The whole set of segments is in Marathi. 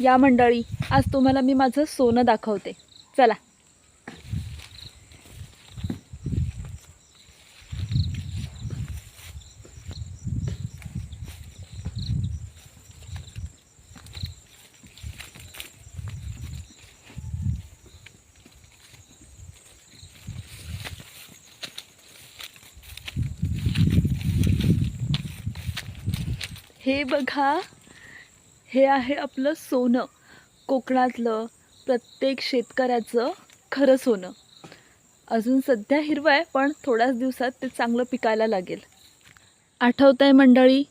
या मंडळी आज तुम्हाला मी माझं सोनं दाखवते. चला. हे बघा हे आहे आपलं सोनं. कोकणातलं प्रत्येक शेतकऱ्याचं खरं सोनं. अजून सध्या हिरवं आहे पण थोड्याच दिवसात ते चांगलं पिकायला लागेल. आठवत आहे मंडळी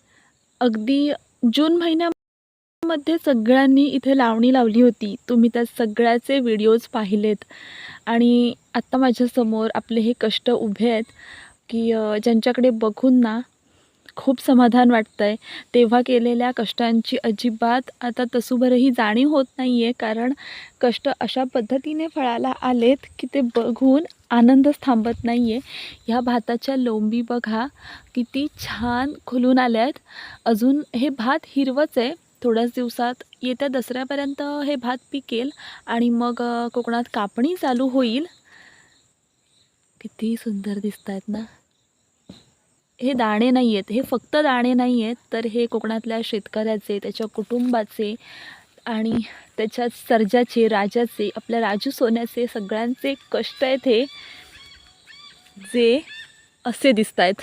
अगदी जून महिन्यामध्ये सगळ्यांनी इथे लावणी लावली होती. तुम्ही त्या सगळ्याचे व्हिडिओज पाहिलेत. आणि आत्ता माझ्यासमोर आपले हे कष्ट उभे आहेत की ज्यांच्याकडे बघून ना खूप समाधान वाटतं आहे तेव्हा केलेल्या कष्टांची अजिबात आता तसूभरही जाणीव होत नाही आहे कारण कष्ट अशा पद्धतीने फळाला आलेत की ते बघून आनंदच थांबत नाही आहे ह्या भाताच्या लोंबी बघा किती छान खुलून आल्या आहेत अजून हे भात हिरवंच आहे. थोड्याच दिवसात येत्या दसऱ्यापर्यंत हे भात पिकेल आणि मग कोकणात कापणी चालू होईल. किती सुंदर दिसत आहेत ना? हे दाणे नाही आहेत हे फक्त दाणे नाही आहेत तर हे कोकणातल्या शेतकऱ्याचे त्याच्या कुटुंबाचे आणि त्याच्या सर्जाचे राजाचे आपल्या राजू सोन्याचे सगळ्यांचे कष्ट आहेत हे जे असे दिसत आहेत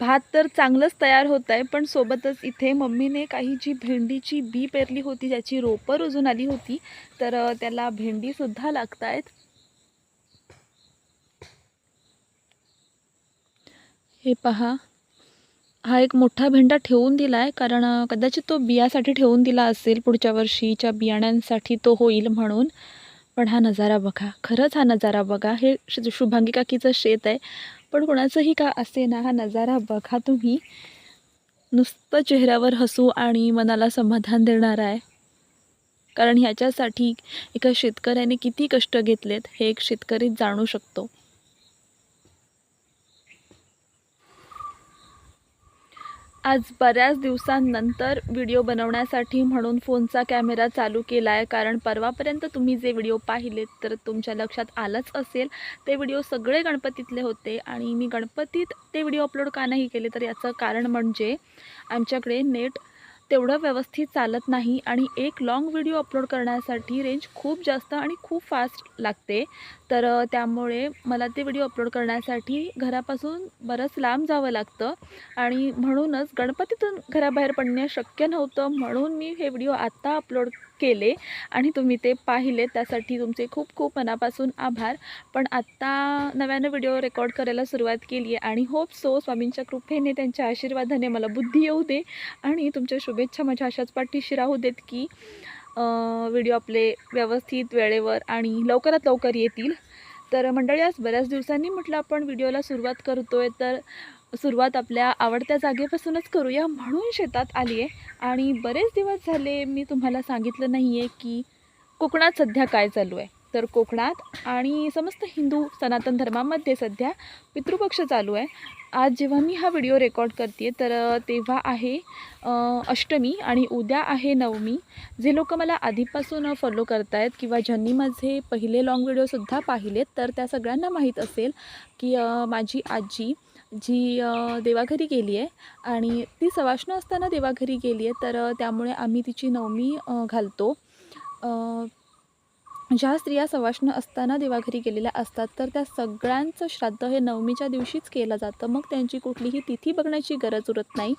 भात तर चांगलंच तयार होत आहे पण सोबतच इथे मम्मीने काही जी भेंडीची बी पेरली होती ज्याची रोपं रुजून आली होती तर त्याला भेंडीसुद्धा लागत आहेत हे पहा. हा एक मोठा भेंडा ठेवून दिला आहे कारण कदाचित तो बियासाठी ठेवून दिला असेल पुढच्या वर्षीच्या बियाण्यांसाठी तो होईल म्हणून. पण हा नजारा बघा. खरंच हा नजारा बघा. हे शुभांगी काकीचं शेत आहे. पण कोणाचंही का असे ना हा नजारा बघा तुम्ही. नुसतं चेहऱ्यावर हसू आणि मनाला समाधान देणारा आहे. कारण ह्याच्यासाठी एका शेतकऱ्याने किती कष्ट घेतलेत हे एक शेतकरीच जाणू शकतो. आज बऱ्याच दिवसांनंतर व्हिडिओ बनवण्यासाठी म्हणून फोनचा कॅमेरा चालू केला आहे कारण परवापर्यंत तुम्ही जे व्हिडिओ पाहिलेत तर तुमच्या लक्षात आलंच असेल. ते व्हिडिओ सगळे गणपतीतले होते आणि मी गणपतीत ते व्हिडिओ अपलोड का नाही केले तर याचं कारण म्हणजे आमच्याकडे नेट तेवढं व्यवस्थित चालत नाही आणि एक लाँग व्हिडिओ अपलोड करण्यासाठी रेंज खूप जास्त आणि खूप फास्ट लागते. तर त्यामुळे मला ते व्हिडिओ अपलोड करण्यासाठी घरापासून बरंच लांब जावं लागतं आणि म्हणूनच गणपतीतून घराबाहेर पडणे शक्य नव्हतं म्हणून मी हे व्हिडिओ आत्ता अपलोड केले आणि तुम्ही ते पाहिले. त्यासाठी तुमचे खूप खूप मनापासून आभार. पण आत्ता नव्यानं व्हिडिओ रेकॉर्ड करायला सुरुवात केली आहे आणि होप सो स्वामींच्या कृपेने त्यांच्या आशीर्वादाने मला बुद्धी येऊ दे आणि तुमच्या शुभेच्छा माझ्या अशाच पाठीशी राहू देत की व्हिडिओ आपले व्यवस्थित वेळेवर आणि लवकरात लवकर येतील. तर मंडळी आज बऱ्याच दिवसांनी म्हटलं आपण व्हिडिओला सुरुवात करतो आहे तर सुरुवात आपल्या आवडत्या जागेपासूनच करूया म्हणून शेतात आली आहे आणि बरेच दिवस झाले मी तुम्हाला सांगितलं नाही आहे की कोकणात सध्या काय चालू आहे. तर कोकणात आणि समस्त हिंदू सनातन धर्मामध्ये सध्या पितृपक्ष चालू आहे. आज जेव्हा मी हा व्हिडिओ रेकॉर्ड करते तर तेव्हा आहे अष्टमी आणि उद्या आहे नवमी. जे लोक मला आधीपासून फॉलो करतायत किंवा ज्यांनी माझे पहिले लॉंग व्हिडिओसुद्धा पाहिलेत तर त्या सगळ्यांना माहीत असेल की माझी आजी जी देवाघरी गेली आहे आणि ती सवाष्ण असताना देवाघरी गेली आहे तर त्यामुळे आम्ही तिची नवमी घालतो. ज्या स्त्रिया सवाष्ण असताना देवाघरी गेलेल्या असतात तर त्या सगळ्यांचं श्राद्ध हे नवमीच्या दिवशीच केलं जातं. मग त्यांची कुठलीही तिथी बघण्याची गरज उरत नाही.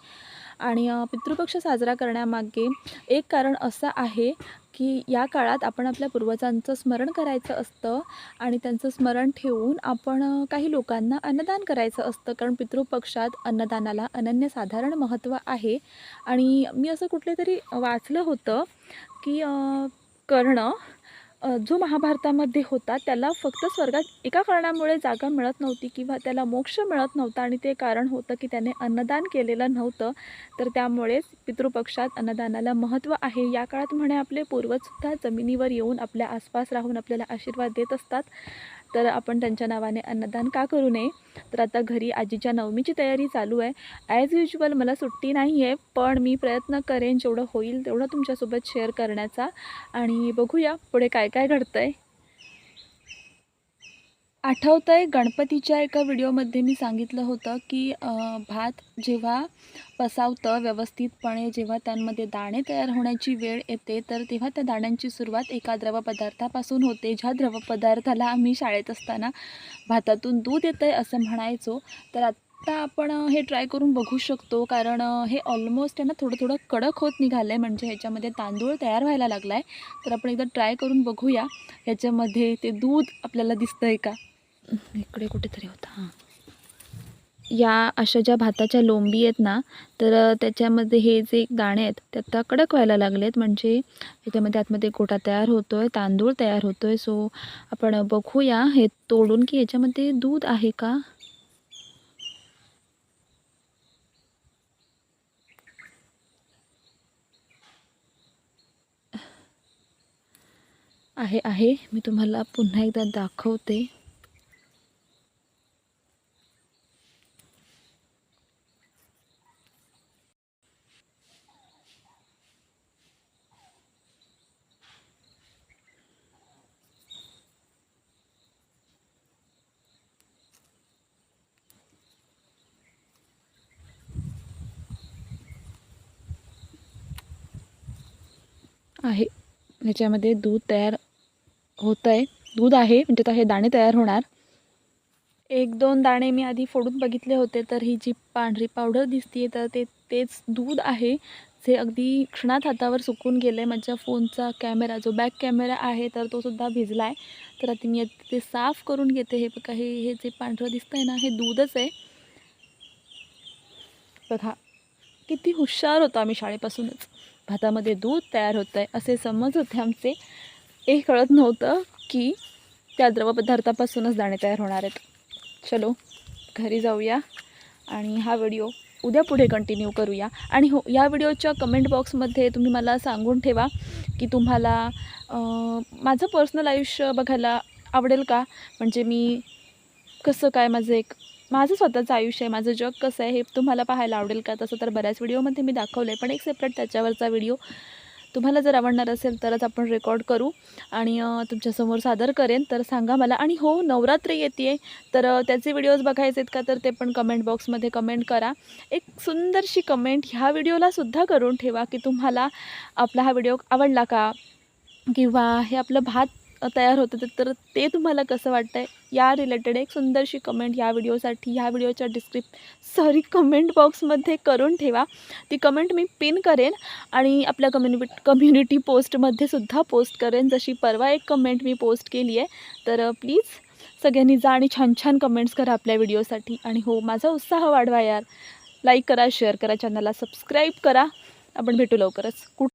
आणि पितृपक्ष साजरा करण्यामागे एक कारण असं आहे की या काळात आपण आपल्या पूर्वजांचं स्मरण करायचं असतं आणि त्यांचं स्मरण ठेवून आपण काही लोकांना अन्नदान करायचं असतं. कारण पितृपक्षात अन्नदानाला अनन्यसाधारण महत्त्व आहे. आणि मी असं कुठले तरी वाचलं होतं की करणं कर्ण जो महाभारतामध्ये होता त्याला फक्त स्वर्गात एका कारणामुळे जागा मिळत नव्हती किंवा त्याला मोक्ष मिळत नव्हता आणि ते कारण होतं की त्याने अन्नदान केलेलं नव्हतं तर त्यामुळेच पितृपक्षात अन्नदानाला महत्त्व आहे. या काळात म्हणे आपले पूर्वजसुद्धा जमिनीवर येऊन आपल्या आसपास राहून आपल्याला आशीर्वाद देत असतात. तर आपण त्यांच्या नावाने अन्नदान का करू नये? तर आता घरी आजीच्या नवमीची तयारी चालू आहे. ॲज युजल मला सुट्टी नाही आहे पण मी प्रयत्न करेन जेवढं होईल तेवढं तुमच्यासोबत शेअर करण्याचा. आणि बघूया पुढे काय काय घडतं आहे आठवतं आहे गणपतीच्या एका व्हिडिओमध्ये मी सांगितलं होतं की भात जेव्हा पसावतं व्यवस्थितपणे जेव्हा त्यांमध्ये दाणे तयार होण्याची वेळ येते तर तेव्हा त्या दाण्यांची सुरुवात एका द्रवपदार्थापासून होते. ज्या द्रवपदार्थाला आम्ही शाळेत असताना भातातून दूध येतं आहे असं म्हणायचो तर आत्ता आपण हे ट्राय करून बघू शकतो. कारण हे ऑलमोस्ट आहे ना थोडं थोडं कडक होत निघालं आहे म्हणजे ह्याच्यामध्ये तांदूळ तयार व्हायला लागला आहे तर आपण एकदा ट्राय करून बघूया. ह्याच्यामध्ये ते दूध आपल्याला दिसतं आहे का? इकडे कुठेतरी होता हां. या अशा ज्या भाताच्या लोंबी आहेत ना तर त्याच्यामध्ये हे जे दाणे आहेत ते आता कडक व्हायला लागले आहेत म्हणजे त्याच्यामध्ये आतमध्ये गोटा तयार होतो आहे तांदूळ तयार होतो आहे सो आपण बघूया हे तोडून की याच्यामध्ये दूध आहे का? आहे आहे. मी तुम्हाला पुन्हा एकदा दाखवते. आहे. ह्याच्यामध्ये दूध तयार होतं आहे दूध आहे म्हणजे आता हे दाणे तयार होणार. एक दोन दाणे मी आधी फोडून बघितले होते तर ही जी पांढरी पावडर दिसते तर ते तेच दूध आहे. जे अगदी क्षणात हातावर सुकून गेलं आहे माझ्या फोनचा कॅमेरा जो बॅक कॅमेरा आहे तर तो सुद्धा भिजला आहे तर आता मी ते साफ करून घेते. हे बघा हे हे जे पांढरं दिसतं आहे ना हे दूधच आहे. बघा किती हुशार होतो आम्ही शाळेपासूनच. भातामध्ये दूध तयार होतं आहे असे समज होते आमचे. हे कळत नव्हतं की त्या द्रवपदार्थापासूनच दाणे तयार होणार आहेत. चलो घरी जाऊया आणि हा व्हिडिओ उद्या पुढे कंटिन्यू करूया. आणि हो या व्हिडिओच्या कमेंट बॉक्समध्ये तुम्ही मला सांगून ठेवा की तुम्हाला माझं पर्सनल आयुष्य बघायला आवडेल का? म्हणजे मी कसं काय माझं एक माझं स्वतःचं आयुष्य आहे माझं जग कसं आहे हे तुम्हाला पाहायला आवडेल का? तसं तर बऱ्याच व्हिडिओमध्ये मी दाखवलं आहे पण एक सेपरेट त्याच्यावरचा व्हिडिओ. तुम्हाला जर आवडणार असेल तरच आपण रेकॉर्ड करू आणि तुमच्यासमोर सादर करेन. तर सांगा मला. आणि हो नवरात्री येते आहे तर त्याचे व्हिडिओज बघायचे आहेत का? तर ते पण कमेंट बॉक्समध्ये कमेंट करा. एक सुंदरशी कमेंट ह्या व्हिडिओलासुद्धा करून ठेवा की तुम्हाला आपला हा व्हिडिओ आवडला का? किंवा हे आपलं भात तयार होतं ते- तर ते तुम्हाला कसं वाटतं आहे या रिलेटेड एक सुंदरशी कमेंट या व्हिडिओसाठी ह्या व्हिडिओच्या डिस्क्रिप सॉरी कमेंट बॉक्समध्ये करून ठेवा. ती कमेंट मी पिन करेन आणि आपल्या कम्युनि कम्युनिटी पोस्टमध्ये सुद्धा पोस्ट करेन. जशी परवा एक कमेंट मी पोस्ट केली आहे. तर प्लीज सगळ्यांनी जा आणि छान छान कमेंट्स करा आपल्या व्हिडिओसाठी आणि हो माझा उत्साह वाढवा यार. लाईक करा शेअर करा चॅनलला सबस्क्राईब करा. आपण भेटू लवकरच. कुठं